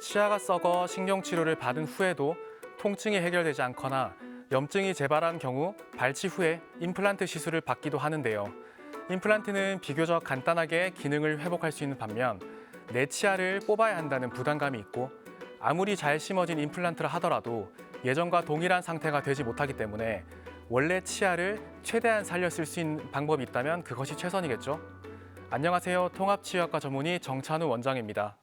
치아가 썩어 신경치료를 받은 후에도 통증이 해결되지 않거나 염증이 재발한 경우 발치 후에 임플란트 시술을 받기도 하는데요. 임플란트는 비교적 간단하게 기능을 회복할 수 있는 반면 내 치아를 뽑아야 한다는 부담감이 있고 아무리 잘 심어진 임플란트라 하더라도 예전과 동일한 상태가 되지 못하기 때문에 원래 치아를 최대한 살려 쓸 수 있는 방법이 있다면 그것이 최선이겠죠. 안녕하세요. 통합치유학과 전문의 정찬우 원장입니다.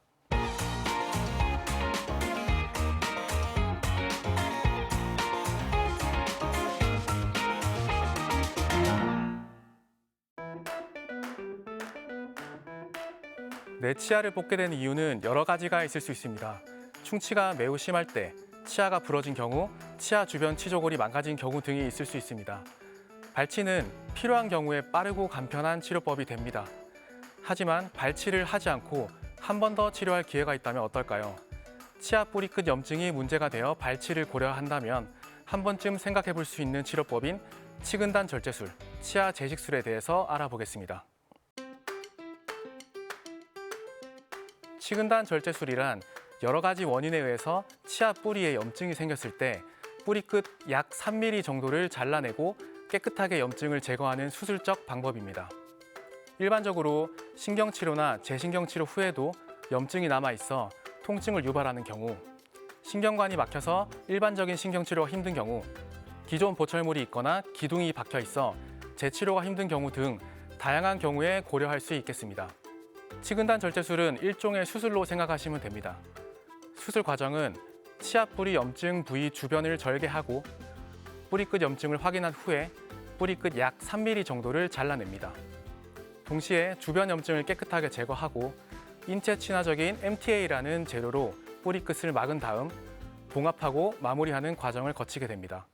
내 치아를 뽑게 되는 이유는 여러 가지가 있을 수 있습니다. 충치가 매우 심할 때, 치아가 부러진 경우, 치아 주변 치조골이 망가진 경우 등이 있을 수 있습니다. 발치는 필요한 경우에 빠르고 간편한 치료법이 됩니다. 하지만 발치를 하지 않고 한 번 더 치료할 기회가 있다면 어떨까요? 치아 뿌리 끝 염증이 문제가 되어 발치를 고려한다면 한 번쯤 생각해 볼 수 있는 치료법인 치근단 절제술, 치아 재식술에 대해서 알아보겠습니다. 치근단 절제술이란 여러 가지 원인에 의해서 치아 뿌리에 염증이 생겼을 때 뿌리 끝 약 3mm 정도를 잘라내고 깨끗하게 염증을 제거하는 수술적 방법입니다. 일반적으로 신경치료나 재신경치료 후에도 염증이 남아 있어 통증을 유발하는 경우, 신경관이 막혀서 일반적인 신경치료가 힘든 경우, 기존 보철물이 있거나 기둥이 박혀 있어 재치료가 힘든 경우 등 다양한 경우에 고려할 수 있겠습니다. 치근단 절제술은 일종의 수술로 생각하시면 됩니다. 수술 과정은 치아 뿌리 염증 부위 주변을 절개하고 뿌리 끝 염증을 확인한 후에 뿌리 끝 약 3mm 정도를 잘라냅니다. 동시에 주변 염증을 깨끗하게 제거하고 인체 친화적인 MTA라는 재료로 뿌리 끝을 막은 다음 봉합하고 마무리하는 과정을 거치게 됩니다.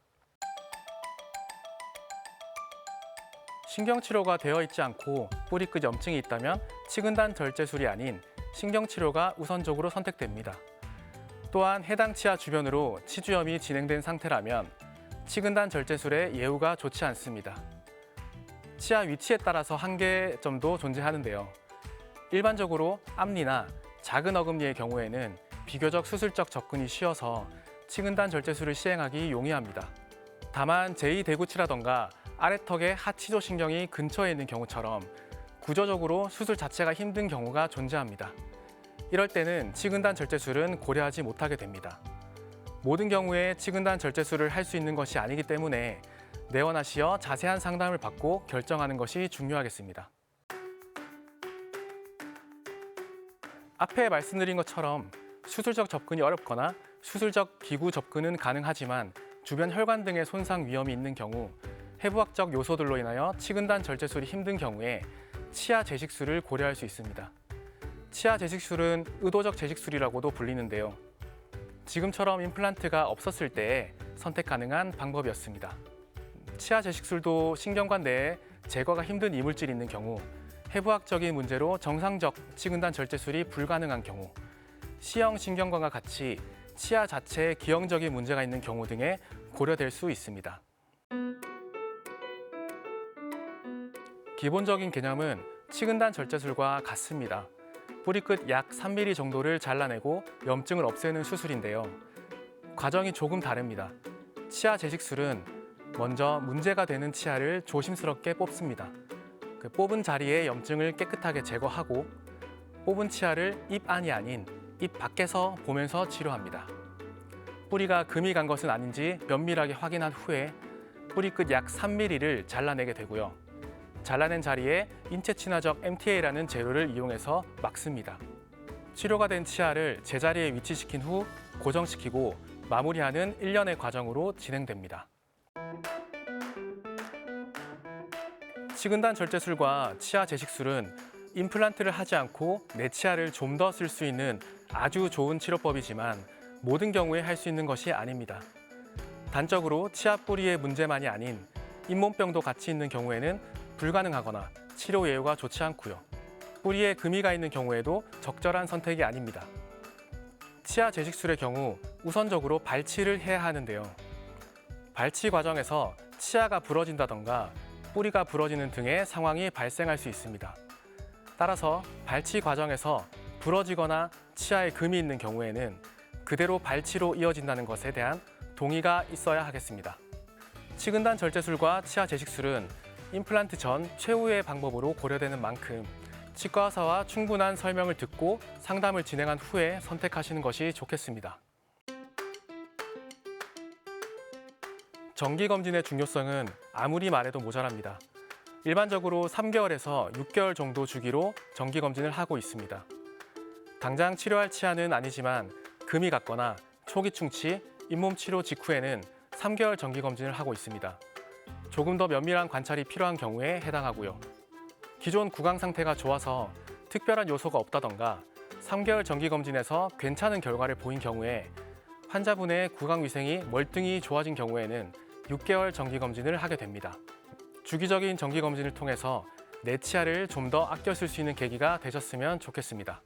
신경치료가 되어 있지 않고 뿌리 끝 염증이 있다면 치근단 절제술이 아닌 신경치료가 우선적으로 선택됩니다. 또한 해당 치아 주변으로 치주염이 진행된 상태라면 치근단 절제술의 예후가 좋지 않습니다. 치아 위치에 따라서 한계점도 존재하는데요. 일반적으로 앞니나 작은 어금니의 경우에는 비교적 수술적 접근이 쉬워서 치근단 절제술을 시행하기 용이합니다. 다만 제2대구치라던가 아래턱의 하치조 신경이 근처에 있는 경우처럼 구조적으로 수술 자체가 힘든 경우가 존재합니다. 이럴 때는 치근단 절제술은 고려하지 못하게 됩니다. 모든 경우에 치근단 절제술을 할 수 있는 것이 아니기 때문에 내원하시어 자세한 상담을 받고 결정하는 것이 중요하겠습니다. 앞에 말씀드린 것처럼 수술적 접근이 어렵거나 수술적 기구 접근은 가능하지만 주변 혈관 등의 손상 위험이 있는 경우 해부학적 요소들로 인하여 치근단 절제술이 힘든 경우에 치아 재식술을 고려할 수 있습니다. 치아 재식술은 의도적 재식술이라고도 불리는데요. 지금처럼 임플란트가 없었을 때에 선택 가능한 방법이었습니다. 치아 재식술도 신경관 내에 제거가 힘든 이물질이 있는 경우, 해부학적인 문제로 정상적 치근단 절제술이 불가능한 경우, C형 신경관과 같이 치아 자체에 기형적인 문제가 있는 경우 등에 고려될 수 있습니다. 기본적인 개념은 치근단 절제술과 같습니다. 뿌리 끝 약 3mm 정도를 잘라내고 염증을 없애는 수술인데요. 과정이 조금 다릅니다. 치아 재식술은 먼저 문제가 되는 치아를 조심스럽게 뽑습니다. 그 뽑은 자리에 염증을 깨끗하게 제거하고 뽑은 치아를 입 안이 아닌 입 밖에서 보면서 치료합니다. 뿌리가 금이 간 것은 아닌지 면밀하게 확인한 후에 뿌리 끝 약 3mm를 잘라내게 되고요. 잘라낸 자리에 인체 친화적 MTA라는 재료를 이용해서 막습니다. 치료가 된 치아를 제자리에 위치시킨 후 고정시키고 마무리하는 일련의 과정으로 진행됩니다. 치근단 절제술과 치아 재식술은 임플란트를 하지 않고 내 치아를 좀 더 쓸 수 있는 아주 좋은 치료법이지만 모든 경우에 할 수 있는 것이 아닙니다. 단적으로 치아 뿌리의 문제만이 아닌 잇몸병도 같이 있는 경우에는 불가능하거나 치료 예후가 좋지 않고요. 뿌리에 금이 가 있는 경우에도 적절한 선택이 아닙니다. 치아 재식술의 경우 우선적으로 발치를 해야 하는데요. 발치 과정에서 치아가 부러진다던가 뿌리가 부러지는 등의 상황이 발생할 수 있습니다. 따라서 발치 과정에서 부러지거나 치아에 금이 있는 경우에는 그대로 발치로 이어진다는 것에 대한 동의가 있어야 하겠습니다. 치근단 절제술과 치아 제식술은 임플란트 전 최후의 방법으로 고려되는 만큼 치과 의사와 충분한 설명을 듣고 상담을 진행한 후에 선택하시는 것이 좋겠습니다. 정기 검진의 중요성은 아무리 말해도 모자랍니다. 일반적으로 3개월에서 6개월 정도 주기로 정기 검진을 하고 있습니다. 당장 치료할 치아는 아니지만 금이 갔거나 초기 충치, 잇몸 치료 직후에는 3개월 정기 검진을 하고 있습니다. 조금 더 면밀한 관찰이 필요한 경우에 해당하고요. 기존 구강 상태가 좋아서 특별한 요소가 없다던가 3개월 정기 검진에서 괜찮은 결과를 보인 경우에 환자분의 구강 위생이 월등히 좋아진 경우에는 6개월 정기 검진을 하게 됩니다. 주기적인 정기 검진을 통해서 내 치아를 좀 더 아껴 쓸 수 있는 계기가 되셨으면 좋겠습니다.